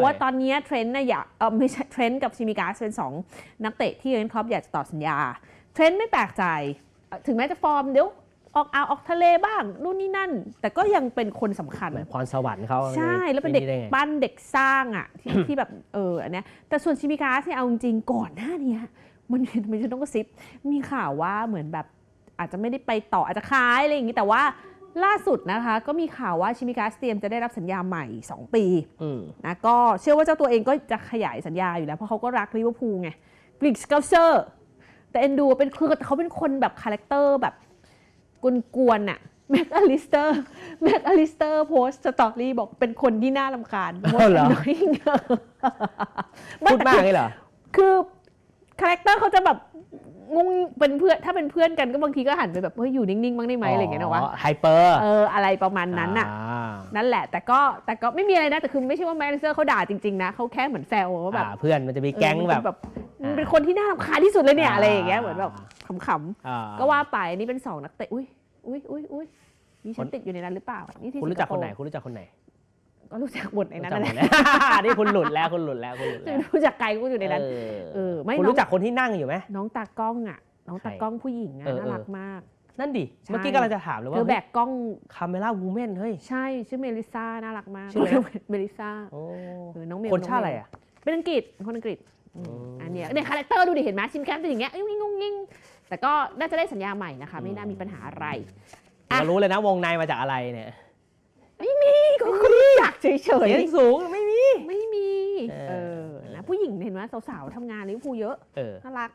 บอกว่าตอนเนี้ยเทรนด์นะอยากเออไม่ใช่เทรนด์กับชิมิกาสเป็นสองนักเตะที่เยนครอปอยากจะต่อสัญญา เทรนด์ไม่แปลกใจเอ่อถึงแม้จะฟอร์มเดี๋ยวออกเอาวออกทะเลบ้างนู่นนี่นั่น แต่ก็ยังเป็นคนสำคัญเหมือนพรสวรรค์เขาใช่ แล้วเป็นเด็กไไงปั้นเด็กสร้างอะที่ที่แบบเอออันเนี้ยแต่ส่วนชิมิกาสเนี่ยเอาจริงๆก่อนหน้าเนี้ยมันมันจะต้องกระซิบมีข่าวว่าเหมือนแบบอาจจะไม่ได้ไปต่ออาจจะค้ายอะไรอย่างนี้แต่ว่า ล่าสุดนะคะก็มีข่าวว่าชิมิกาสเตรียมจะได้รับสัญญาใหม่ 2 ปีอืมนะก็เชื่อว่าเจ้าตัวเองก็จะขยายสัญญาอยู่แล้ว เพราะเขาก็รักลิเวอร์พูลไงกรีกสเกลเซอร์แต่เอ็นดูเป็นคือเขาเป็นคนแบบคาแรคเตอร์แบบกวนๆน่ะแม็กอลิสเตอร์แม็กอลิสเตอร์โพสต์สตอรี่บอกเป็นคนที่น่ารำคาญอ้าวเหรอพูดมากเลยเหรอคือ คาแรคเตอร์เขาจะแบบงงเป็นเพื่อนถ้าเป็นเพื่อนกันก็บางทีก็หันไปแบบเฮ้ยอยู่นิ่งๆบ้างได้ไหมอะไรอย่างเงี้ยนะวะไฮเปอร์เอออะไรประมาณนั้นน่ะนั่นแหละ แต่ก็แต่ก็ไม่มีอะไรนะแต่คือไม่ใช่ว่าแมนเซอร์เขาด่าจริงๆนะเขาแค่เหมือนแซวว่าแบบเพื่อนมันจะมีแก๊งเออแบมันบเป็นมันเป็นคนที่น่ารำคาญที่สุดเลยเนี่ยอ่าอะไรอย่างเงี้ยเหมือนแบบขำอ่ๆก็ว่าไปนี่เป็นสองนักเตะอุ้ยอุ้ยอุ้ยอุ้ยมีฉันติดอยู่ในนั้นหรือเปล่านี่ที่คุณรู้จักสิงคโปนไหนคุณรู้จักคนไหน ก็รู้จักหมดในนั้นรู้จักนั่นหแหมละดแล้วนี่คุณหลุดแล้วคุณหลุดแล้วคุณหลุดแล้วรู้จักไกลก็อยู่ในนั้นเอเอออไม่คุณน้องรู้จักคนที่นั่งอยู่ไหมน้องตากล้องอะ น้องตากล้องผู้หญิงอะเออน่ารักมาก นั่นดิใช่เมื่อกี้กำลังจะถามเลยเธว่าอแบกกล้องคาเมล่าวูแมนเฮ้ยใช่ชื่อเมลิซ่าน่ารักมากชื่ออะไรนะเมลิซ่าโอ้เออน้องเมลคนชาติงเมลอะไรอะเป็นอังกฤษคนอังกฤษอืมอืมอันเนี้ยเนี่ยคาแรคเตอร์ดูดิเห็นไหมชิมแคมป์เป็นอย่างเงี้ยงงงงงแต่ก็น่าจะได้สัญญาใหม่นะคะ ไม่น่ามีปัญหาอะไรอะเรารู้เลยนะวงในมาจากอะไรเนี่ยนี่ ก็คุณอยากเฉยเสียงสูงไม่มี ๆ ไม่มี เออ เออนะผู้หญิงเห็นไหมสาวๆทำงานลิเวอร์พูลเยอะ เออ น่ารัก